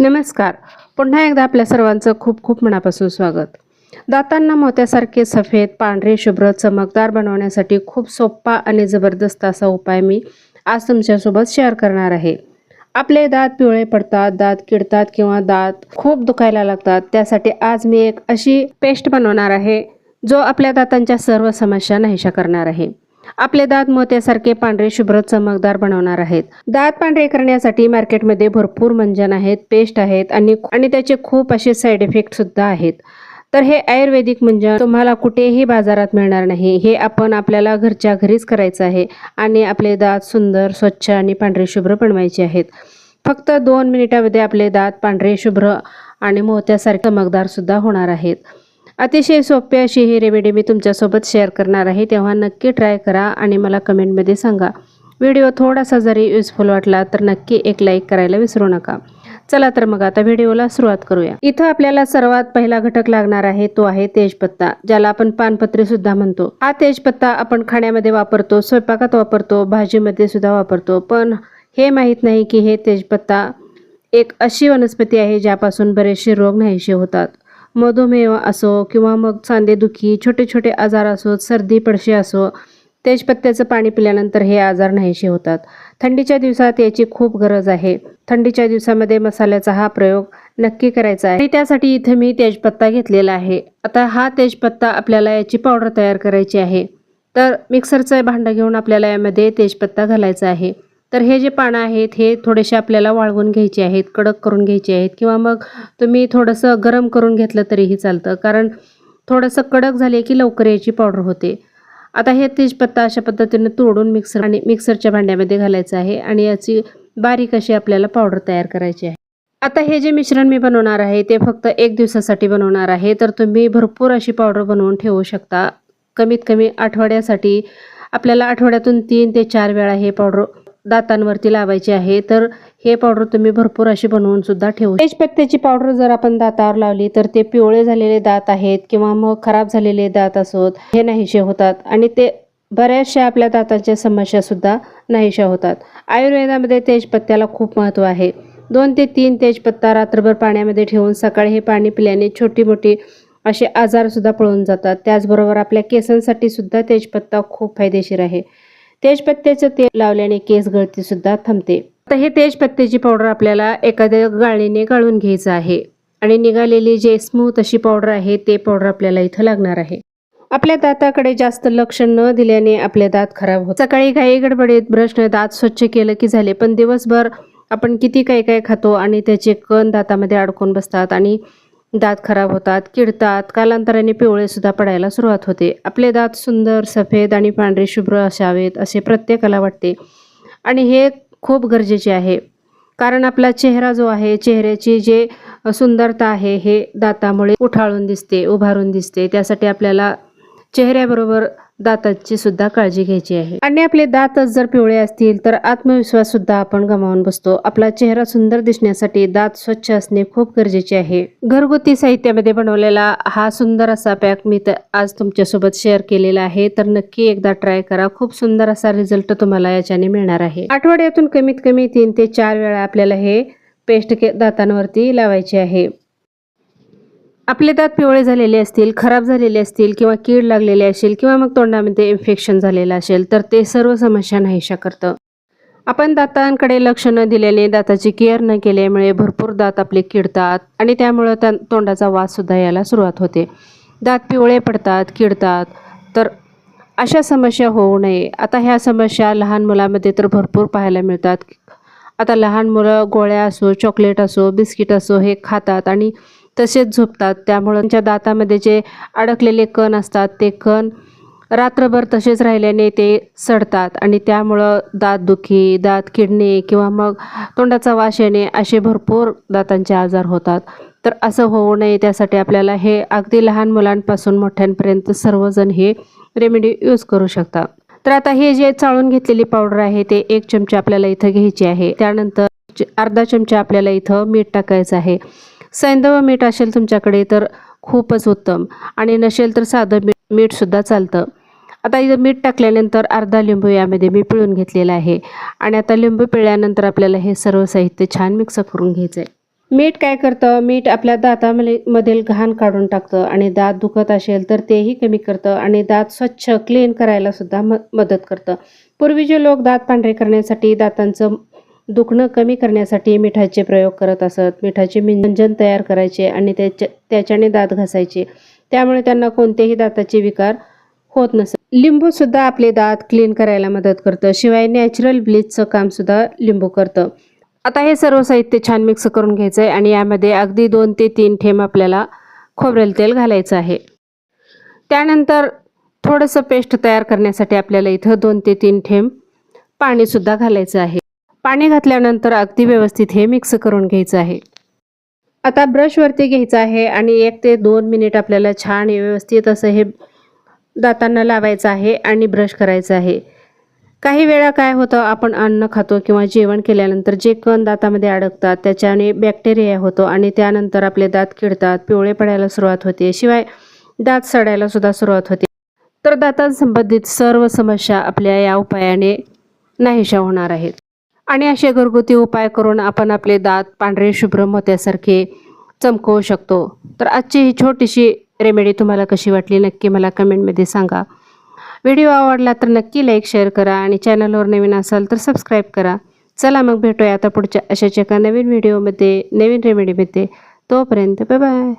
नमस्कार. पुन्हा एकदा आपल्या सर्वांचं खूप खूप मनापासून स्वागत. दातांना मोत्यासारखे सफेद पांढरे शुभ्र चमकदार बनवण्यासाठी खूप सोपा आणि जबरदस्त असा उपाय मी आज तुमच्यासोबत शेअर करणार आहे. आपले दात पिवळे पडतात दात किडतात किंवा दात खूप दुखायला लागतात त्यासाठी आज मी एक अशी पेस्ट बनवणार आहे जो आपल्या दातांच्या सर्व समस्या नाहीशा करणार आहे. आपले दात मोत्यासारखे पांढरे शुभ्र चमकदार बनवणार आहेत. दात पांढरे करण्यासाठी मार्केटमध्ये भरपूर मंजन आहेत पेस्ट आहेत आणि आणि त्याचे खूप असे साईड इफेक्ट सुद्धा आहेत. तर हे आयुर्वेदिक मंजन तुम्हाला कुठेही बाजारात मिळणार नाही. हे आपण आपल्याला घरच्या घरीच करायचं आहे आणि आपले दात सुंदर स्वच्छ आणि पांढरे शुभ्र बनवायचे आहेत. फक्त दोन मिनिटामध्ये आपले दात पांढरे शुभ्र आणि मोत्यासारखे चमकदार सुद्धा होणार आहेत. अतिशय सोपी अशी ही रेमेडी मी तुमच्यासोबत शेअर करणार आहे. तेव्हा नक्की ट्राय करा आणि मला कमेंटमध्ये सांगा. व्हिडिओ थोडासा जरी युजफुल वाटला तर नक्की एक लाईक करायला विसरू नका. चला तर मग आता व्हिडिओला सुरुवात करूया. इथं आपल्याला सर्वात पहिला घटक लागणार आहे तो आहे तेजपत्ता ज्याला आपण पानपत्री सुद्धा म्हणतो. हा तेजपत्ता आपण खाण्यामध्ये वापरतो स्वयंपाकात वापरतो भाजीमध्ये सुद्धा वापरतो. पण हे माहीत नाही की हे तेजपत्ता एक अशी वनस्पती आहे ज्यापासून बरेचसे रोग नाहीसे होतात. मधुमेह असो किंवा मग सांधेदुखी छोटे छोटे आजार असो सर्दी पडशे असो तेजपत्त्याचं पाणी पिल्यानंतर हे आजार नाहीसे होतात. थंडीच्या दिवसात याची खूप गरज आहे. थंडीच्या दिवसामध्ये मसाल्याचा हा प्रयोग नक्की करायचा आहे. त्यासाठी इथे मी तेजपत्ता घेतलेला आहे. आता हा तेजपत्ता आपल्याला याची पावडर तयार करायची आहे. तर मिक्सरचं भांडं घेऊन आपल्याला यामध्ये तेजपत्ता घालायचा आहे. तर हे जे पानं आहेत हे थोडेसे आपल्याला वाळवून घ्यायचे आहेत कडक करून घ्यायचे आहेत किंवा मग तुम्ही थोडंसं गरम करून घेतलं तरीही चालतं. कारण थोडंसं कडक झाले की लवकर याची पावडर होते. आता हे तेजपत्ता अशा पद्धतीने तोडून मिक्सर आणि मिक्सरच्या भांड्यामध्ये घालायचं आहे आणि याची बारीक अशी आपल्याला पावडर तयार करायची आहे. आता हे जे मिश्रण मी बनवणार आहे ते फक्त एक दिवसासाठी बनवणार आहे. तर तुम्ही भरपूर अशी पावडर बनवून ठेवू शकता. कमीत कमी आठवड्यासाठी आपल्याला आठवड्यातून तीन ते चार वेळा हे पावडर दातांवरती लावायची आहे तर हे पावडर तुम्ही भरपूर अशी बनवून सुद्धा ठेवू तेजपत्त्याची पावडर जर आपण दातावर लावली तर ते पिवळे झालेले दात आहेत किंवा मग खराब झालेले दात असोत हे नाहीसे होतात. आणि ते बऱ्याचशा आपल्या दातांच्या समस्या सुद्धा नाहीशा होतात. आयुर्वेदामध्ये तेजपत्त्याला खूप महत्त्व आहे. दोन ते तीन तेजपत्ता रात्रभर पाण्यामध्ये ठेवून सकाळी हे पाणी पिल्याने छोटी मोठी असे आजारसुद्धा पळून जातात. त्याचबरोबर आपल्या केसांसाठी सुद्धा तेजपत्ता खूप फायदेशीर आहे. तेजपत्त्याचं तेल लावल्याने केस गळती सुद्धा थांबते. आता हे तेजपत्त्याची पावडर आपल्याला एखाद्या गाळणीने गाळून घ्यायचं आहे. आणि निघालेली जे स्मूथ अशी पावडर आहे ते पावडर आपल्याला इथं लागणार आहे. आपल्या दाताकडे जास्त लक्ष न दिल्याने आपले दात खराब होत सकाळी काही गडबडीत ब्रशने दात स्वच्छ केलं की झाले पण दिवसभर आपण किती काय काय खातो आणि त्याचे कण दातामध्ये अडकून बसतात आणि दात खराब होतात किडतात कालांतराने पिवळेसुद्धा पडायला सुरुवात होते. आपले दात सुंदर सफेद आणि पांढरे शुभ्र असावेत असे प्रत्येकाला वाटते. आणि हे खूप गरजेचे आहे. कारण आपला चेहरा जो आहे चेहऱ्याची जे सुंदरता आहे हे दातामुळे उठाळून दिसते उभारून दिसते. त्यासाठी आपल्याला चेहऱ्याबरोबर दातांची सुद्धा काळजी घ्यायची आहे. आणि आपले दातच जर पिवळे असतील तर आत्मविश्वास सुद्धा आपण गमावून बसतो. आपला चेहरा सुंदर दिसण्यासाठी दात स्वच्छ असणे खूप गरजेचे आहे. घरगुती साहित्यामध्ये बनवलेला हा सुंदर असा पॅक मी आज तुमच्यासोबत शेअर केलेला आहे. तर नक्की एकदा ट्राय करा. खूप सुंदर असा रिझल्ट तुम्हाला याच्याने मिळणार आहे. आठवड्यातून कमीत कमी तीन ते चार वेळा आपल्याला हे पेस्ट के दातांवरती लावायचे आहे. आपले दात पिवळे झालेले असतील खराब झालेले असतील किंवा कीड लागलेली असेल किंवा मग तोंडामध्ये इन्फेक्शन झालेलं असेल तर ते सर्व समस्या नाहीशा करतं. आपण दातांकडे लक्ष न दिल्याने दाताची केअर न केल्यामुळे भरपूर दात आपले किडतात आणि त्यामुळं त्या तोंडाचा वास सुद्धा यायला सुरुवात होते. दात पिवळे पडतात किडतात तर अशा समस्या होऊ नये. आता ह्या समस्या लहान मुलामध्ये तर भरपूर पाहायला मिळतात. आता लहान मुलं गोळ्या असो चॉकलेट असो बिस्किट असो हे खातात आणि तसेच झोपतात. त्यामुळं त्यांच्या दातामध्ये जे अडकलेले कण असतात ते कण रात्रभर तसेच राहिल्याने ते सडतात आणि त्यामुळं दातदुखी दात किडणे किंवा मग तोंडाचा वास येणे असे भरपूर दातांचे आजार होतात. तर असं होऊ नये. त्यासाठी आपल्याला हे अगदी लहान मुलांपासून मोठ्यांपर्यंत सर्वजण हे रेमेडी यूज करू शकता. तर आता हे जे चाळून घेतलेली पावडर आहे ते एक चमचा आपल्याला इथं घ्यायची आहे. त्यानंतर च- अर्धा चमचा आपल्याला इथं मीठ टाकायचं आहे. सैंधव मीठ असेल तुमच्याकडे तर खूपच उत्तम. आणि नसेल तर साधं मीठ मीठसुद्धा चालतं. आता इथं मीठ टाकल्यानंतर अर्धा लिंबू यामध्ये मी पिळून घेतलेला आहे. आणि आता लिंबू पिळल्यानंतर आपल्याला हे सर्व साहित्य छान मिक्स करून घ्यायचं आहे मीठ काय करतं? मीठ आपल्या दातामध्ये मधील घाण काढून टाकतं. आणि दात दुखत असेल तर तेही कमी करतं. आणि दात स्वच्छ क्लीन करायला सुद्धा म मदत करतं. पूर्वीचे लोक दात पांढरे करण्यासाठी दातांचं दुखणं कमी करण्यासाठी मिठाचे प्रयोग करत असत. मिठाचे मिंजन तयार करायचे आणि त्याच्या त्याच्याने दात घासायचे. त्यामुळे त्यांना कोणतेही दाताचे विकार होत नसत लिंबू सुद्धा आपले दात क्लीन करायला मदत करतं. शिवाय नॅचरल ब्लीचचं काम सुद्धा लिंबू करतं. आता हे सर्व साहित्य छान मिक्स करून घ्यायचं आहे आणि यामध्ये अगदी दोन ते तीन थेंब आपल्याला खोबरेल तेल घालायचं आहे. त्यानंतर थोडंसं पेस्ट तयार करण्यासाठी आपल्याला इथं दोन ते तीन थेंब पाणीसुद्धा घालायचं आहे. पाणी घातल्यानंतर अगदी व्यवस्थित हे मिक्स करून घ्यायचं आहे. आता ब्रशवरती घ्यायचं आहे आणि एक ते दोन मिनिट आपल्याला छान व्यवस्थित असं हे दातांना लावायचं आहे आणि ब्रश करायचं आहे. काही वेळा काय होतं आपण अन्न खातो किंवा जेवण केल्यानंतर जे कण दातामध्ये अडकतात त्याच्याने बॅक्टेरिया होतो आणि त्यानंतर आपले दात किडतात पिवळे पडायला सुरुवात होते शिवाय दात सडायला सुद्धा सुरुवात होते. तर दातांसंबंधित सर्व समस्या आपल्या या उपायाने नाहीशा होणार आहेत. आणि असे घरगुती उपाय करून आपण आपले दात पांढरे शुभ्र मोत्यासारखे चमकवू शकतो. तर आजची ही छोटीशी रेमेडी तुम्हाला कशी वाटली नक्की मला कमेंटमध्ये सांगा. व्हिडिओ आवडला तर नक्की लाईक शेअर करा आणि चॅनलवर नवीन असाल तर सबस्क्राईब करा. चला मग भेटूया आता पुढच्या अशाच एका नवीन व्हिडिओमध्ये नवीन रेमेडीमध्ये. तोपर्यंत बाय बाय.